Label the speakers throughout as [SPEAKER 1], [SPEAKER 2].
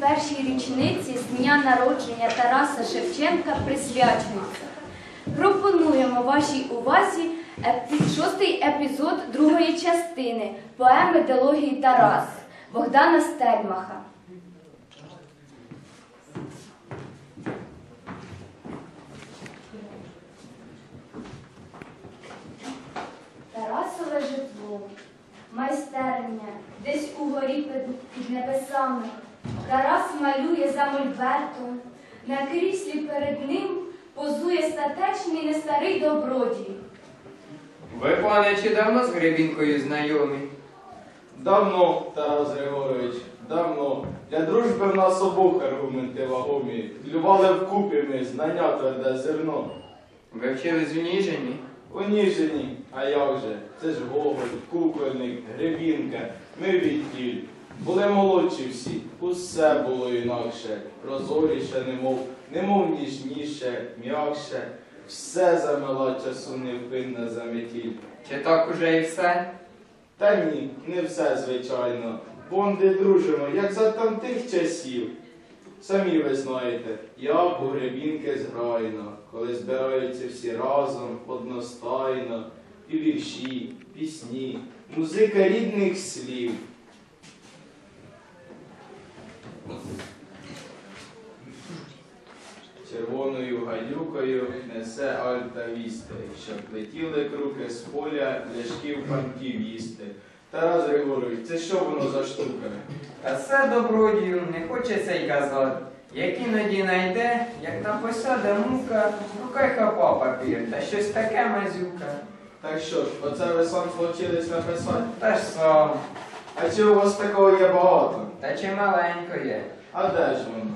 [SPEAKER 1] 21-й річниці з дня народження Тараса Шевченка присвячується. Пропонуємо вашій увазі шостий епізод другої частини поеми дилогії Тарас Богдана Стельмаха. Тарасове житло, майстерня, десь угорі під, під небесами. Тарас малює за мольбертом, на кріслі перед ним позує статечний нестарий добродій.
[SPEAKER 2] Ви, пане, чи давно з Гребінкою знайомі?
[SPEAKER 3] Давно, Тарас Григорович, давно. Для дружби в нас обох аргументи вагомі. Тлювали вкупі ми знання тверде зерно.
[SPEAKER 2] Ви вчились у Ніжині?
[SPEAKER 3] Уніжені, а як же? Це ж Гоголь, Кукольник, Гребінка, ми відтіль. Були молодші всі, усе було інакше, прозоріше, немов, немов ніжніше, м'якше. Все замила часу невпинна заметіль.
[SPEAKER 2] Чи так уже і все?
[SPEAKER 3] Та ні, не все, звичайно. Бонди дружимо, як за тамтих часів. Самі ви знаєте, як у гребінки зграйно, коли збираються всі разом, одностайно, і вірші, пісні, музика рідних слів. Червоною несе альта вісти, щоб летіли круки з поля ляшків панків їсти. Тарас Григорович, це що воно за штука?
[SPEAKER 2] Та все добродію, не хочеться й казати. Як іноді найде, як та посяде мука, рукай хапа папір, та щось таке мазюка.
[SPEAKER 3] Так що ж, оце ви сам злочились написати?
[SPEAKER 2] Та ж сам,
[SPEAKER 3] А чи у вас такого є багато?
[SPEAKER 2] та чи маленько є.
[SPEAKER 3] А де ж воно?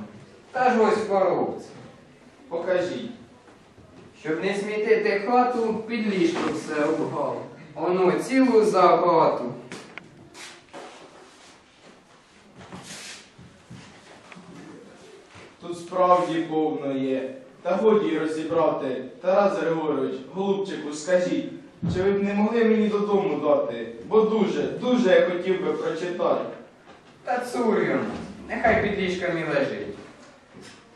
[SPEAKER 2] Та ж ось коробці.
[SPEAKER 3] Покажіть.
[SPEAKER 2] Щоб не смітити хату, під ліжко все обгав. Оно цілу загату.
[SPEAKER 3] Тут справді повно є. Та годі розібрати. Тарас Григорович, голубчику, скажіть, чи ви б не могли мені додому дати? Бо дуже, дуже я хотів би прочитати.
[SPEAKER 2] Та цурю, нехай під ліжком і лежить.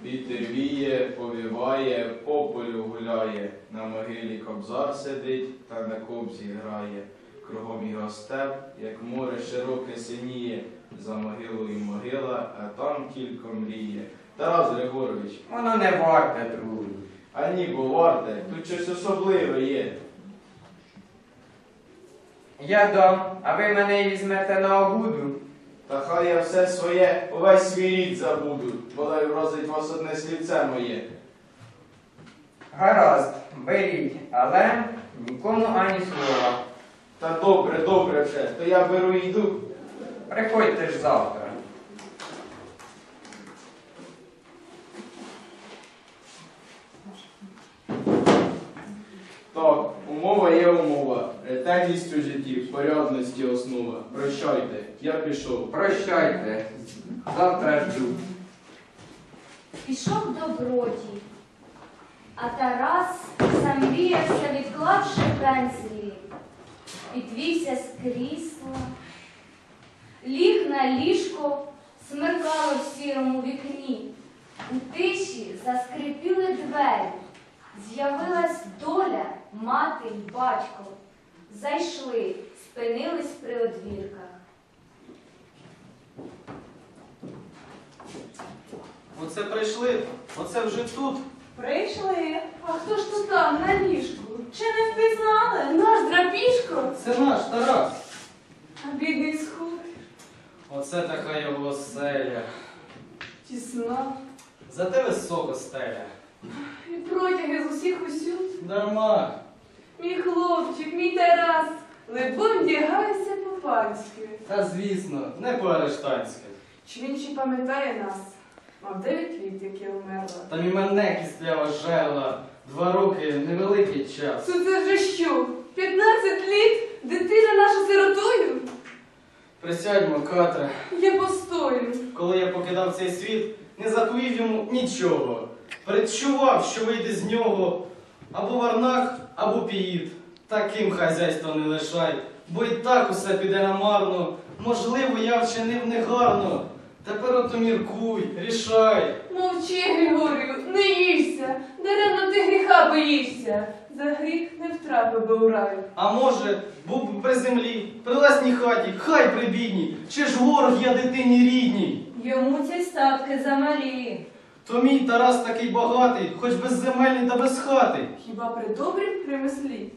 [SPEAKER 3] Вітер віє, повіває, по полю гуляє, на могилі кобзар сидить та на кобзі грає. Кругом його степ, як море широке синіє, за могилою могила, а там тільки мріє. Тарас Григорович,
[SPEAKER 2] Воно не варте труду.
[SPEAKER 3] а ні, бо варте, тут щось особливе є.
[SPEAKER 2] Я дам, а ви мене візьмете на обуду.
[SPEAKER 3] Та хай я все своє, увесь свій рід забуду, бодай вразить вас одне слівце моє.
[SPEAKER 2] Гаразд, беріть, але нікому ані слова.
[SPEAKER 3] Та добре, добре вже, то я беру і йду.
[SPEAKER 2] Приходьте ж завтра.
[SPEAKER 3] Так, умова є умова. Ретельність у житті, порядності основа. Прощайте, я пішов.
[SPEAKER 2] Прощайте. Завтра жду.
[SPEAKER 1] Пішов добродій, а Тарас замріявся, відклавши пензлі, підвівся з крісла, ліг на ліжко, смеркало в сірому вікні. У тиші заскрипіли двері. З'явилась доля, мати й батько. Зайшли, спинились при одвірках.
[SPEAKER 4] Оце прийшли, оце вже тут.
[SPEAKER 5] Прийшли. А хто ж тут там на ліжку? Чи не впізнали? Наш драпіжко,
[SPEAKER 4] Це наш Тарас.
[SPEAKER 5] а бідний схуд,
[SPEAKER 4] Оце така його селя.
[SPEAKER 5] тісна.
[SPEAKER 4] Зате високо стеля.
[SPEAKER 5] І протяги з усіх усюд.
[SPEAKER 4] Дарма.
[SPEAKER 5] Мій хлопчик, мій Тарас, либонь вдягається по-панськи.
[SPEAKER 4] Та звісно, не по-арештанськи.
[SPEAKER 5] Чи він ще пам'ятає нас? Мав дев'ять літ, як я вмерла.
[SPEAKER 4] Там і мене кістлява жерла. Два роки невеликий час.
[SPEAKER 5] Це це вже що? 15 літ? Дитина наша сиротою?
[SPEAKER 4] Присядьмо, Катре.
[SPEAKER 5] Я постою.
[SPEAKER 4] Коли я покидав цей світ, не заповів йому нічого. Передчував, що вийде з нього або варнак, або піїд. Таким хазяйство не лишай, бо і так усе піде намарно. Можливо, я вчинив негарно. Тепер ото міркуй, рішай.
[SPEAKER 5] Мовчи, Григорію, не їжся, даремно ти гріха боїшся. За гріх не втрапив би у раю.
[SPEAKER 4] А може, був би при землі, при власній хаті, хай при бідній, чи ж ворог я дитині рідній.
[SPEAKER 6] Йому ці статки замалі.
[SPEAKER 4] То мій Тарас такий багатий, хоч безземельний та без хати.
[SPEAKER 5] Хіба при добрім примислі?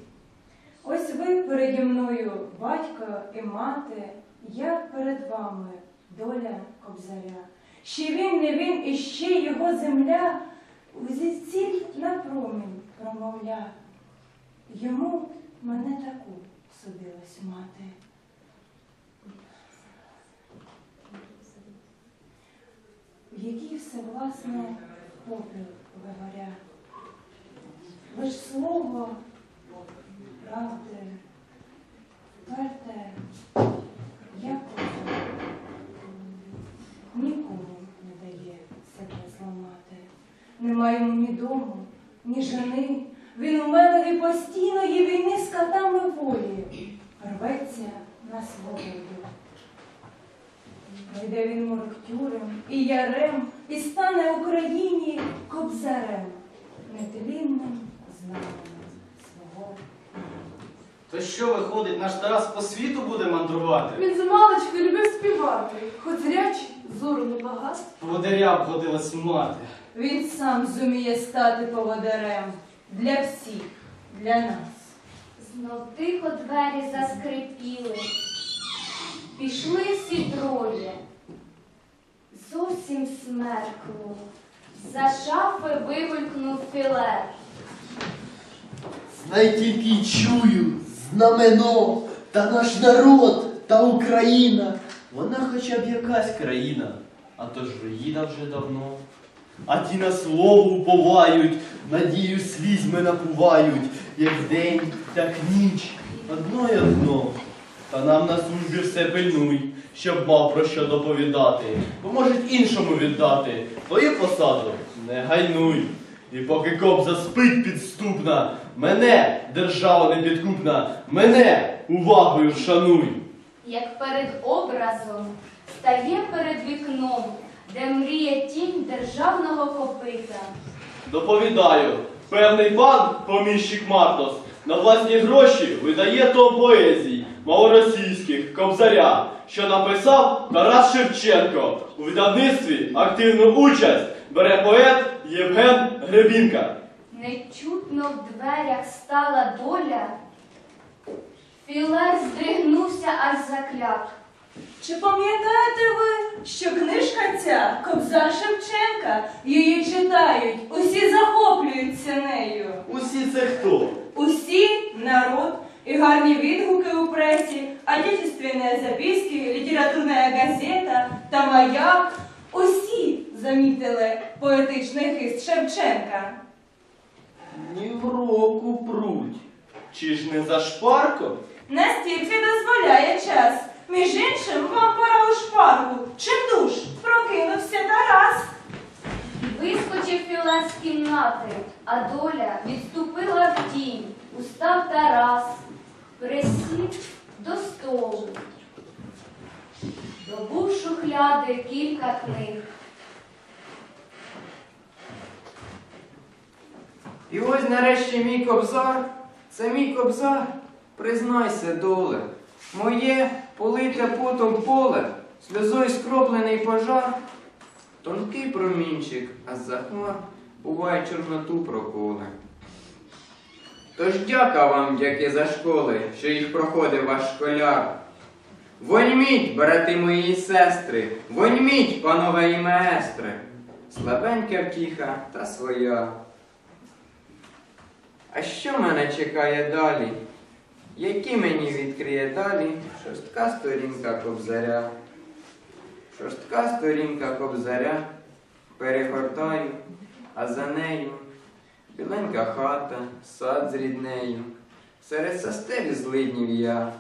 [SPEAKER 6] Ось ви переді мною, батько і мати, я перед вами, доля кобзаря. Ще він, не він, і ще його земля зі ціль на промінь промовля. Йому мене таку судилось мати. Все власне попіл говоря. Лиш слово правди, перте, як нікому не дає себе зламати. Нема йому ні дому, ні жени. Він у мене постійної війни з катами волі. Рветься на свободу. Пройде він морктюрем і ярем, і стане Україні кобзарем, нетлінним знаменем свого.
[SPEAKER 4] То що виходить, наш Тарас по світу буде мандрувати?
[SPEAKER 5] Він з маличку любив співати, хоч зрячий, зору не багат.
[SPEAKER 4] Поводиря б годилась мати.
[SPEAKER 6] Він сам зуміє стати поводарем для всіх, для нас.
[SPEAKER 1] Знов тихо двері заскрипіли. Пішли всі троє. Зовсім смеркло. За шафи вигулькнув філер.
[SPEAKER 7] Знай тільки чую знамено, та наш народ та Україна. Вона хоча б якась країна, а то ж руїна вже давно. А ті на слово уповають, надію слізьми напувають, як день, так ніч, одно й одно. Та нам на службі все пильнуй, щоб мав про що доповідати, бо можуть іншому віддати, твою посаду не гайнуй. І поки кобза спить підступна, мене, держава непідкупна, мене увагою вшануй.
[SPEAKER 1] як перед образом, стає перед вікном, де мріє тінь державного копита.
[SPEAKER 7] Доповідаю, певний пан, поміщик Мартос, на власні гроші видає том поезій малоросійських кобзаря, що написав Тарас Шевченко. У видавництві активну участь бере поет Євген Гребінка.
[SPEAKER 1] Нечутно в дверях стала доля. Філер здригнувся аж закляк.
[SPEAKER 6] Чи пам'ятаєте ви, що книжка ця Кобзар Шевченка? Її читають, усі захоплюються нею.
[SPEAKER 7] Усі це хто?
[SPEAKER 6] Усі народ і гарні відгуки у пресі, отечественные записки, літературна газета та маяк. Усі замітили поетичний хист Шевченка.
[SPEAKER 7] Ні в року пруть. Чи ж не за шпарком?
[SPEAKER 6] Настільки дозволяє час. Між іншим, вам пора у шпарку. Чим душ? Прокинувся Тарас.
[SPEAKER 1] Вискочив Філер з кімнати, а доля відступила в тінь. Устав Тарас, присів до столу. Добув шухляди кілька книг.
[SPEAKER 2] І ось нарешті мій кобзар, це мій кобзар, признайся, доле. Моє полите потом поле, сльозою скроплений пожар, тонкий промінчик, а з-за хмар буває чорноту проколе. Тож дяка вам, дяки за школи, що їх проходив ваш школяр. Воньміть, брати мої сестри, воньміть, панове і маестри, слабенька втіха та своя. А що мене чекає далі? Які мені відкриє далі шостка сторінка кобзаря? Шостка сторінка кобзаря перегортаю, а за нею біленька хата, сад з ріднею, серед састелі злиднів я,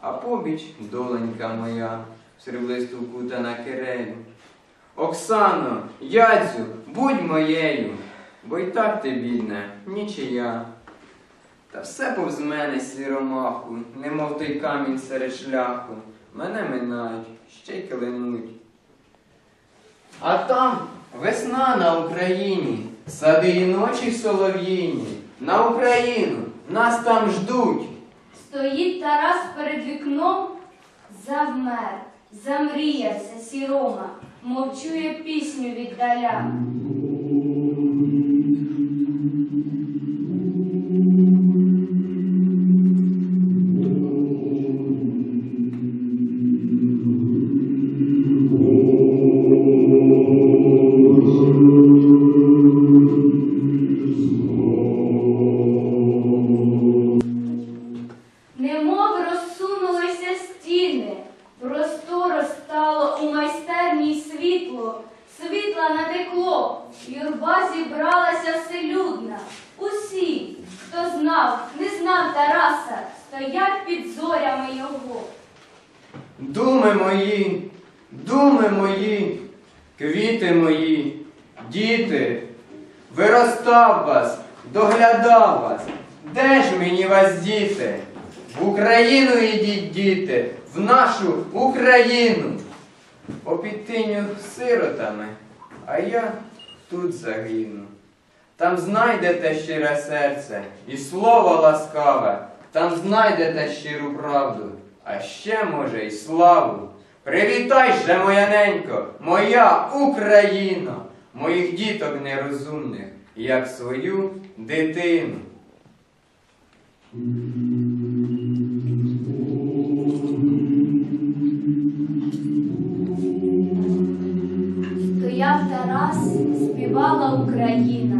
[SPEAKER 2] а побіч доленька моя, сріблисту вкутана кирею. Оксано, ядзю, будь моєю, бо й так ти, бідна, нічия. Та все повз мене сіромаху, немов той камінь серед шляху. Мене минають, ще й килинуть. А там весна на Україні, сади і ночі солов'їні. На Україну нас там ждуть.
[SPEAKER 1] Стоїть Тарас перед вікном, завмер, замріявся сірома, мовчує пісню віддаля.
[SPEAKER 2] Думи мої, думи мої, квіти мої, діти, виростав вас, доглядав вас. Де ж мені вас діти? В Україну ідіть, діти, в нашу Україну. Опітиню сиротами, а я тут загину. Там знайдете щире серце і слово ласкаве, там знайдете щиру правду, а ще, може, й славу. Привітай же, моя ненько, моя Україна, моїх діток нерозумних, як свою дитину.
[SPEAKER 1] Стояв Тарас, співала Україна,